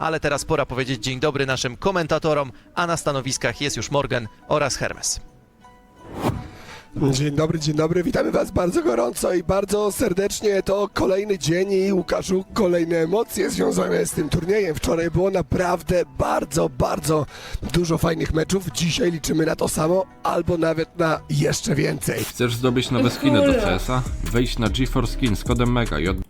ale teraz pora powiedzieć dzień dobry naszym komentatorom, a na stanowiskach jest już Morgan oraz Hermes. Dzień dobry, dzień dobry, witamy Was bardzo gorąco i bardzo serdecznie. To kolejny dzień i Łukaszu, kolejne emocje związane z tym turniejem. Wczoraj było naprawdę bardzo, bardzo dużo fajnych meczów. Dzisiaj liczymy na to samo, albo nawet na jeszcze więcej. Chcesz zdobyć nowe skiny do CS-a? Wejdź na GeForce Skin z kodem MEGA i od...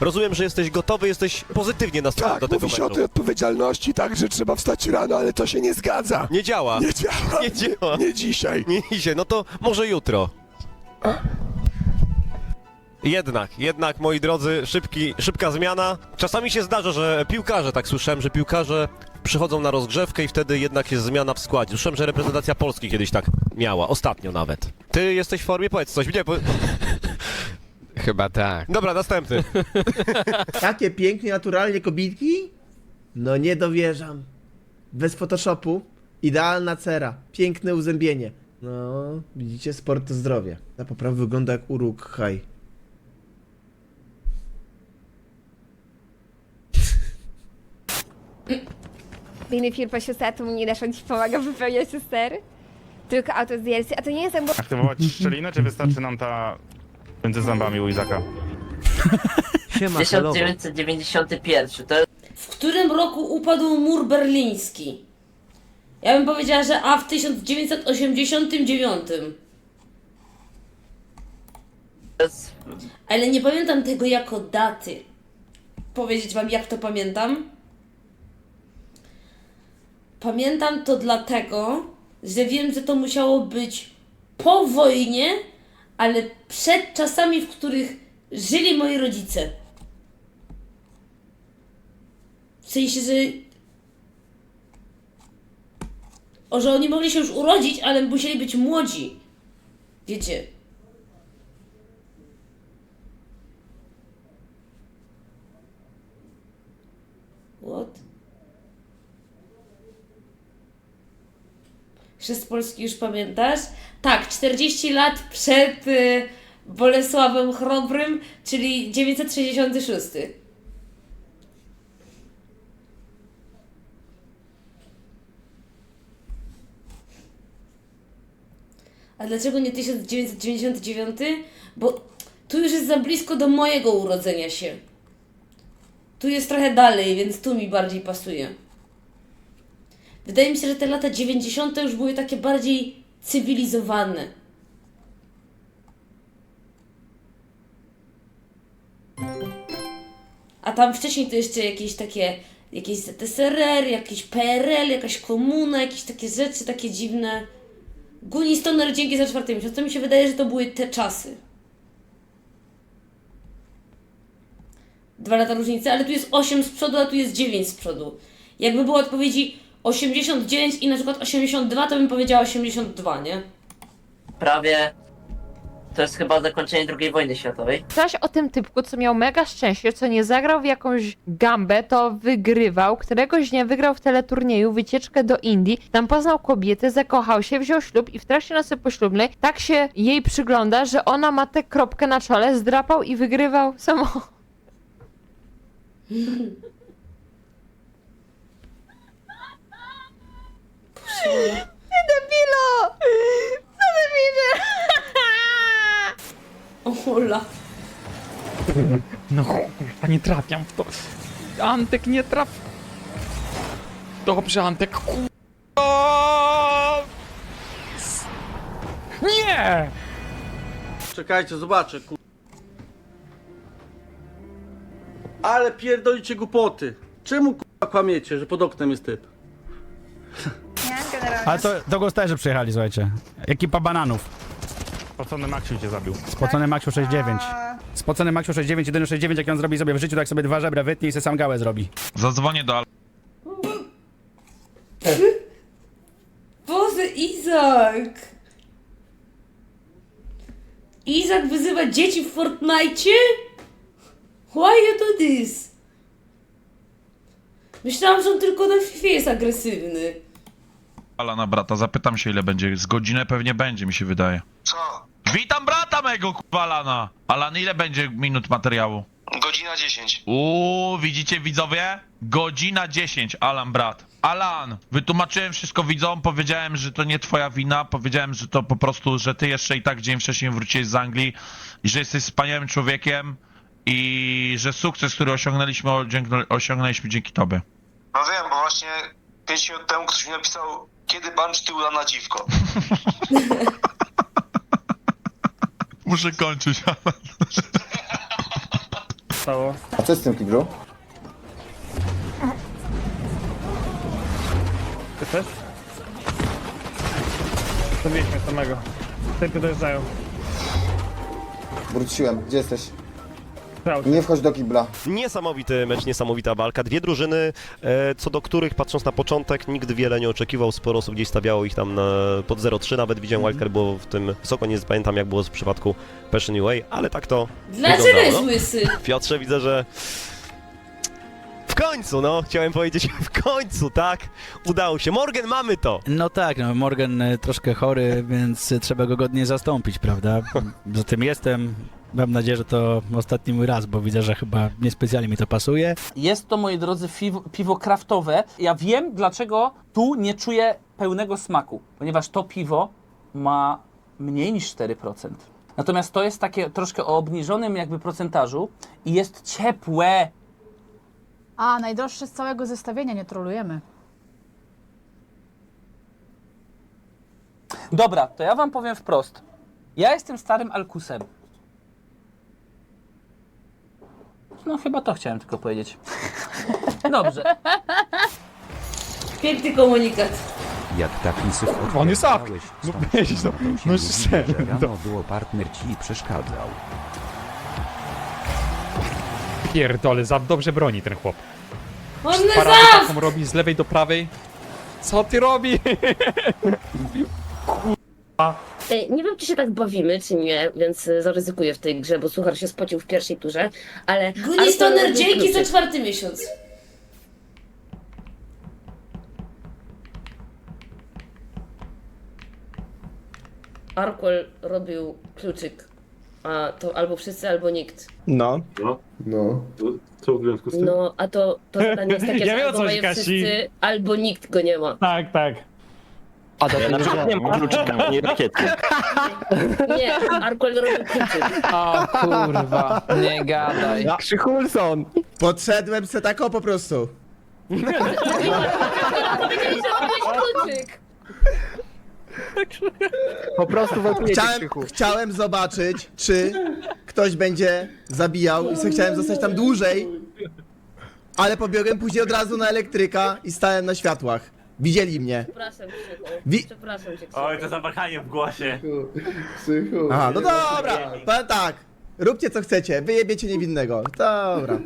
Rozumiem, że jesteś gotowy, jesteś pozytywnie nastawiony Tak, do tego mówi się o meczu. tej odpowiedzialności, tak, że trzeba wstać rano, ale to się nie zgadza. Nie działa. Nie działa. Nie działa. Nie, dzisiaj. Nie idzie, no to może jutro. Jednak, jednak, moi drodzy, szybki, szybka zmiana. Czasami się zdarza, że piłkarze, tak słyszałem, że piłkarze przychodzą na rozgrzewkę i wtedy jednak jest zmiana w składzie. Słyszałem, że reprezentacja Polski kiedyś tak miała, ostatnio nawet. Ty jesteś w formie? Powiedz coś. Nie. Chyba tak. Dobra, następny. Takie pięknie, naturalnie kobitki? No nie dowierzam. Bez Photoshopu. Idealna cera. Piękne uzębienie. No, widzicie, sport to zdrowie. Na poprawę wygląda jak uruk haj. Inny film po siostratu mnie dasz, on ci pomaga wypełniać sioster. Tylko auto z DLC, a to nie jest bo Aktywować szczelinę, czy wystarczy nam ta między zębami u Izaka? 1991. To W którym roku upadł mur berliński? Ja bym powiedziała, że A w 1989. jest Ale nie pamiętam tego jako daty. Powiedzieć wam, jak to pamiętam? Pamiętam to dlatego, że wiem, że to musiało być po wojnie, ale przed czasami, w których żyli moi rodzice. W sensie, że. O, że oni mogli się już urodzić, ale musieli być młodzi. Wiecie. What? Chrzest Polski już pamiętasz? Tak, 40 lat przed y, Bolesławem Chrobrym, czyli 966. A dlaczego nie 1999? Bo tu już jest za blisko do mojego urodzenia się. Tu jest trochę dalej, więc tu mi bardziej pasuje. Wydaje mi się, że te lata 90. już były takie bardziej cywilizowane. A tam wcześniej to jeszcze jakieś takie, jakieś ZSRR, jakieś PRL, jakaś komuna, jakieś takie rzeczy takie dziwne. Guni Stoner, dzięki za czwarty miesiąc. To mi się wydaje, że to były te czasy. Dwa lata różnicy, ale tu jest 8 z przodu, a tu jest 9 z przodu. Jakby było odpowiedzi 89 i na przykład 82, to bym powiedziała 82, nie? prawie. To jest chyba zakończenie II wojny światowej. Coś o tym typku, co miał mega szczęście, co nie zagrał w jakąś gambę, to wygrywał. Któregoś dnia wygrał w teleturnieju wycieczkę do Indii. Tam poznał kobietę, zakochał się, wziął ślub i w trakcie nocy poślubnej tak się jej przygląda, że ona ma tę kropkę na czole, zdrapał i wygrywał samochód. Debilo! Co debilze? Ola. No kurwa, nie trafiam w to. Antek, nie traf. Dobrze, Antek, kurwa. Nie! Czekajcie, zobaczę, ku... Ale pierdolicie głupoty. Czemu kurwa kłamiecie, że pod oknem jest typ? Generalnie. Ale to do Gosterzy przyjechali, słuchajcie. Ekipa bananów. Spocony Maksiu cię zabił. Spocony Maksiu 69. Spocony Maksiu 69, jedyny 69 jak on zrobi sobie w życiu, tak sobie dwa żebra wytnie i se sam gałę zrobi. Zadzwonię do Al... Boże, Izak! Izak wyzywa dzieci w Fortnite? Why you do this? Myślałam, że on tylko na FIFA jest agresywny. Alana brata, zapytam się ile będzie. Z godzinę pewnie będzie, mi się wydaje. Co? Witam brata mego, kurwa Alana! Alan, ile będzie minut materiału? Godzina godzina 10. Uuu, widzicie widzowie? Godzina 10, Alan brat. Alan, wytłumaczyłem wszystko widzom, powiedziałem, że to nie twoja wina, powiedziałem, że to po prostu, że ty jeszcze i tak dzień wcześniej wróciłeś z Anglii i że jesteś wspaniałym człowiekiem i że sukces, który osiągnęliśmy, osiągnę- osiągnęliśmy dzięki tobie. No wiem, bo właśnie 5 minut temu ktoś mi napisał, kiedy bancz tyłu na dziwko. Muszę kończyć, Alan. A co z tym kiblu? Zabiliśmy samego. Typy dojeżdżają. Wróciłem, gdzie jesteś? Nie wchodź do kibla. Niesamowity mecz, niesamowita walka. Dwie drużyny, e, co do których patrząc na początek nikt wiele nie oczekiwał. Sporo osób gdzieś stawiało ich tam na, pod 0-3, nawet widziałem wildcard było w tym wysoko, nie pamiętam jak było w przypadku Passion UA, ale tak to Dlaczego wyglądało, jest no. łysy? Piotrze, widzę, że w końcu, no, chciałem powiedzieć w końcu, tak? Udało się. Morgan, mamy to! No tak, no Morgan e, troszkę chory, więc e, trzeba go godnie zastąpić, prawda? Za tym jestem. Mam nadzieję, że to ostatni mój raz, bo widzę, że chyba niespecjalnie mi to pasuje. Jest to, moi drodzy, piwo, piwo kraftowe. Ja wiem, dlaczego tu nie czuję pełnego smaku, ponieważ to piwo ma mniej niż 4%. Natomiast to jest takie troszkę o obniżonym jakby procentażu i jest ciepłe. A, najdroższe z całego zestawienia, nie trolujemy. Dobra, to ja wam powiem wprost. Ja jestem starym Alkusem. No chyba to chciałem tylko powiedzieć. Dobrze. Piękny komunikat. Jak taki syf On jest ak. No weź, no, no szczerze, no. było partner ci przeszkadzał. Pierdole, za dobrze broni ten chłop. On nas robi z lewej do prawej. Co ty robi? Nie wiem, czy się tak bawimy, czy nie, więc y, zaryzykuję w tej grze, bo Suchar się spocił w pierwszej turze, ale... Guni Stoner, dzięki za czwarty miesiąc. Arkwell robił kluczyk, a to albo wszyscy, albo nikt. No. No. Co w związku No, a to, to zdanie jest takie, Ja wiem, że o albo mają Kasi. wszyscy, albo nikt go nie ma. Tak, tak. A ja na przykład nie mam kluczyka, nie rakiety. Nie, Arkwell robił kluczyk. O kurwa, nie gadaj. Krzychulson! Podszedłem se tako po prostu. Powiedzieli, że robiłeś kluczyk. Po prostu chciałem, chciałem zobaczyć, czy ktoś będzie zabijał i sobie chciałem zostać tam dłużej. Ale pobiegłem później od razu na elektryka i stałem na światłach. Widzieli mnie. Przepraszam. Wi- Przepraszam cię, Krzychu. zamachanie w głosie. Aha, no dobra, powiem tak. Róbcie co chcecie, wyjebiecie niewinnego. Dobra.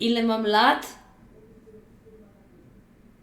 Ile mam lat?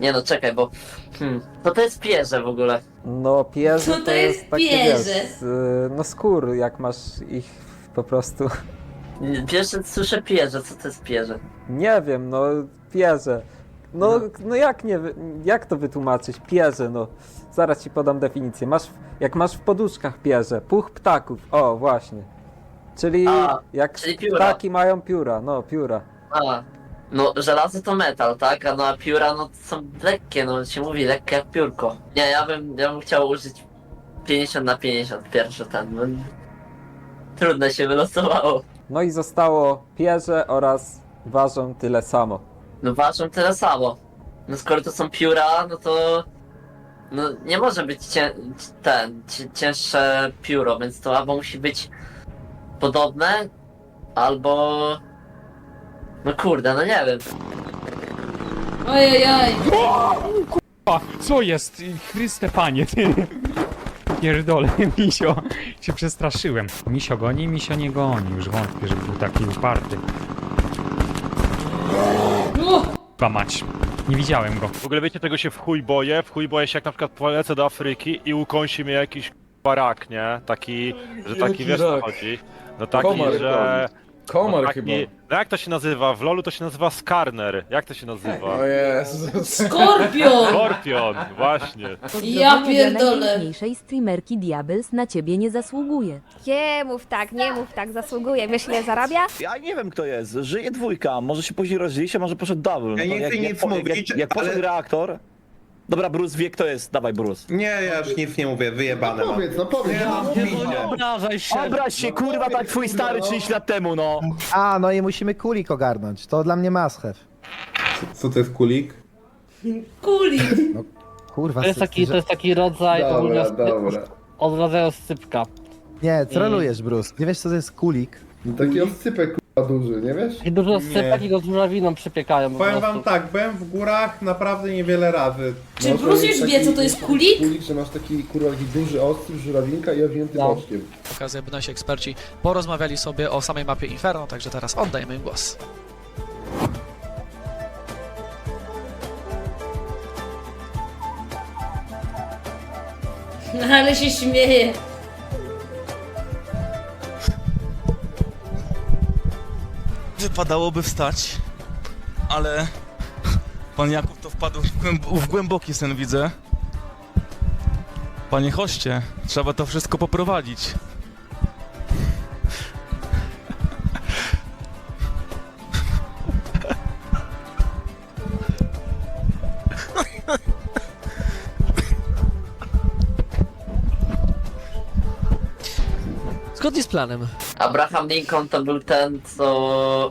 Nie no, czekaj, bo... Hmm, to to jest pierze w ogóle. No pierze Co to jest pierze? no skór, jak masz ich po prostu... Pierwsze słyszę pierze, co to jest pierze? Nie wiem, no pierze. No, no jak nie, wy- jak to wytłumaczyć? Pierze, no. Zaraz ci podam definicję. Masz, jak masz w poduszkach pierze, puch ptaków, o właśnie. Czyli A, jak czyli pióra. ptaki mają pióra, no pióra. A, no żelazo to metal, tak? A no a pióra no to są lekkie, no się mówi lekkie jak piórko. Nie, ja bym, ja bym chciał użyć 50 na 50 pierwszy ten, no. Trudne się wylosowało. No i zostało pierze oraz ważą tyle samo. No ważą tyle samo. No skoro to są pióra, no to... No nie może być cię, ten, cię, cięższe pióro, więc to albo musi być podobne, albo... No kurde, no nie wiem. Ojej, oj. Co jest? Chryste panie, ty. pierdolę, misio. Się przestraszyłem. Misio goni, misio nie goni. Już wątpię, żeby był taki uparty. No! Chyba mać. Nie widziałem go. W ogóle wiecie, tego się w chuj boję. W chuj boję się, jak na przykład polecę do Afryki i ukąsi mnie jakiś barak, nie? Taki, że taki wiesz co chodzi. No taki, Komar. że... Komar no, taki, No jak to się nazywa? W LoLu to się nazywa Skarner. Jak to się nazywa? Jezus. Skorpion! Skorpion, właśnie. Ja pierdolę. najpiękniejszej streamerki Diables na ciebie nie zasługuje. Nie mów tak, nie mów tak, zasługuje. Wiesz ile zarabia? Ja nie wiem kto jest, żyje dwójka, może się później rozdzielić, a może poszedł double. Ja nie chcę nic mówić, Jak, jak poszedł ale- reaktor... Dobra, Bruce wie kto jest, dawaj Bruce. Nie, ja już nic nie mówię, wyjebane mam. Powiedz, no powiedz. Obrażaj się! Obraź się, kurwa, tak twój stary 30 lat temu, no! A, no i musimy kulik ogarnąć. To dla mnie have. Co to jest kulik? Kuli! Kurwa, To jest taki, to jest taki rodzaj Dobra, dobra. od rodzaju sypka. Nie, trolujesz, Bruce. Nie wiesz, co to jest kulik? No taki oscypek kurwa duży, nie wiesz? I dużo sypek i go z żurawiną przypiekają. Powiem wam tak, byłem w górach naprawdę niewiele razy. Czy Bruce już wie, co to jest kulik? Kulik, że masz taki kurwa taki duży ostry, żurawinka i owinięty No. boczkiem. Okazja, by nasi eksperci porozmawiali sobie o samej mapie Inferno, także teraz oddajemy im głos. Ale się śmieje. Wypadałoby wstać, ale pan Jakub to wpadł w, głęb- w głęboki sen, widzę. Panie hoście, trzeba to wszystko poprowadzić. Zgodnie z planem. Abraham Lincoln to był ten, co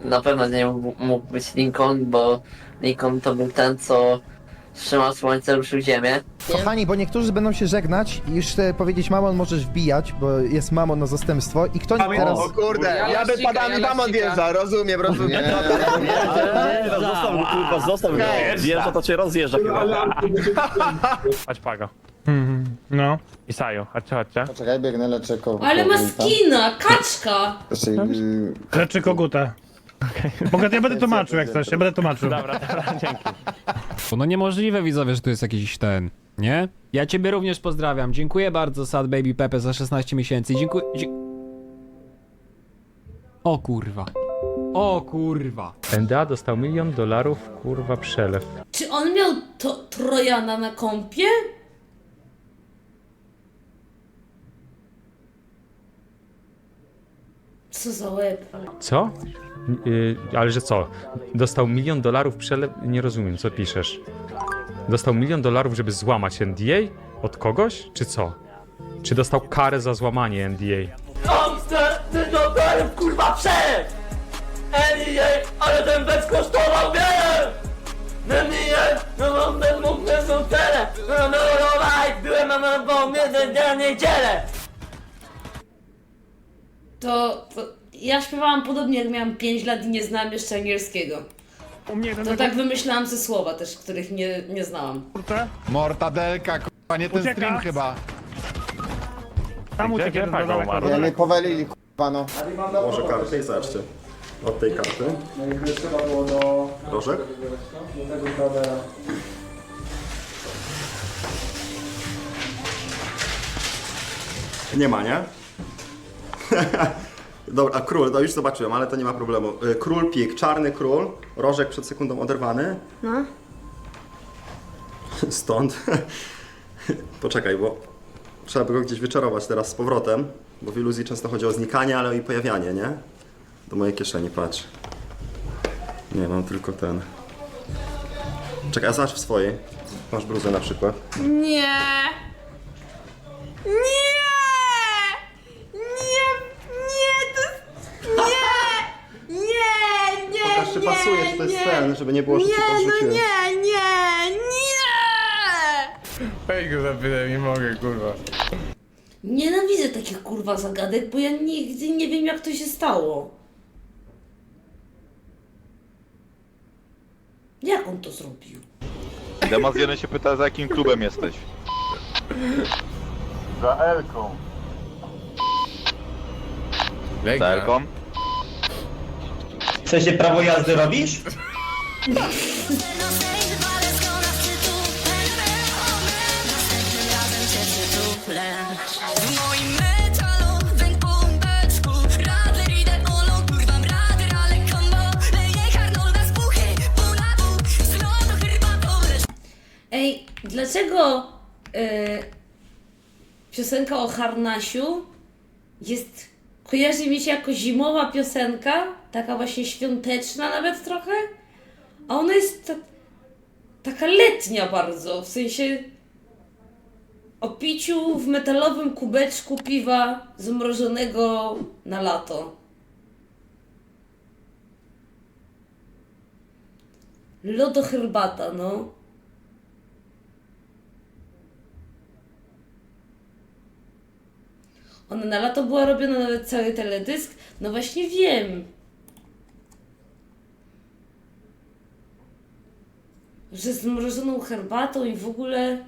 na pewno nie mógł być Lincoln, bo Lincoln to był ten, co trzymał słońce, ruszył ziemię. Kochani, bo niektórzy będą się żegnać i już chcę powiedzieć, mamon możesz wbijać, bo jest mamon na zastępstwo i kto teraz... kurde, ja bym padami mamon wjeżdża, rozumiem, rozumiem. Zostaw go, kurwa, zostaw go. Wjeżdża, to cię rozjeżdża chyba. Chodź pago. No. Isajo, chodźcie, chodźcie. Poczekaj, biegnę, leczę ko- Ale ma kogulka. skina, kaczka! Znaczy, yy, Rzeczy koguta. Mogę, ja będę tłumaczył jak coś, ja będę tłumaczył. Dobra, dobra, dzięki. No niemożliwe widzowie, że tu jest jakiś ten, nie? Ja ciebie również pozdrawiam. Dziękuję bardzo Sad Baby Pepe za 16 miesięcy. Dziękuję. Dzie... O kurwa. O kurwa. NDA dostał milion dolarów, kurwa, przelew. Czy on miał to Trojana na kompie? Co za łeb. Co? Yy, ale że co? Dostał milion dolarów przelew... Nie rozumiem, co piszesz. Dostał milion dolarów, żeby złamać NDA? Od kogoś? Czy co? Czy dostał karę za złamanie NDA? Chce ten dolarów kurwa przed! Ej, ale ten bez kosztował wiele! Nie, no mam ten mógł na tyle! No no no byłem na na niedzielę! To, to ja śpiewałam podobnie jak miałam 5 lat i nie znałam jeszcze angielskiego. U mnie To tak wymyślałam ze słowa też, których nie, nie znałam. Mortadelka, kurwa, nie ten stream chyba. Tam uciekł jeden do daleko. Ja mnie powalili, kurwa, no. Może karty i zobaczcie. Od tej karty. No i trzeba było do... Rożek? do tego kamera. Nie ma, nie? Dobra, a król, to już zobaczyłem, ale to nie ma problemu. Y, Król pik, czarny król, rożek przed sekundą oderwany. No. Stąd. Poczekaj, bo trzeba by go gdzieś wyczarować teraz z powrotem, bo w iluzji często chodzi o znikanie, ale i pojawianie, nie? Do mojej kieszeni, patrz. Nie, mam tylko ten. Czekaj, a zobacz w swojej. Masz bluzę na przykład. Nie! Nie! Nie! Nie! To... Nie! Nie! Nie! Pasuje, czy to jest ten, żeby nie było, że ci Nie, no podrzuciłem. nie, nie, nie! Ej, go zapytaj, nie mogę, kurwa. Nienawidzę takich kurwa zagadek, bo ja nigdy nie wiem jak to się stało. Jak on to zrobił? Demazjeny się pyta, za jakim klubem jesteś. Za Elką. Telkom. W sensie prawo jazdy robisz? Ej, dlaczego e, piosenka o harnasiu jest, kojarzy mi się jako zimowa piosenka, taka właśnie świąteczna nawet trochę, a ona jest ta, taka letnia bardzo, w sensie o piciu w metalowym kubeczku piwa zmrożonego na lato. Lodo herbata, no. Ona na lato była robiona nawet cały teledysk. No właśnie wiem. Że z mrożoną herbatą i w ogóle.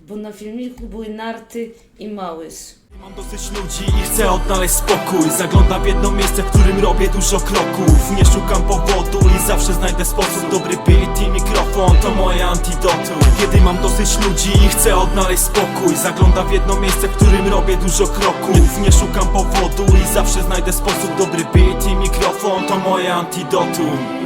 Bo na filmiku były narty i małys. Mam dosyć ludzi i chcę odnaleźć spokój. Zaglądam w jedno miejsce, w którym robię dużo kroków. Nie szukam powodu i zawsze znajdę sposób. Dobry beat i mikrofon to moje antidotum. Kiedy mam dosyć ludzi i chcę odnaleźć spokój Zaglądam w jedno miejsce, w którym robię dużo kroków. Nie szukam powodu i zawsze znajdę sposób. Dobry beat i mikrofon to moje antidotum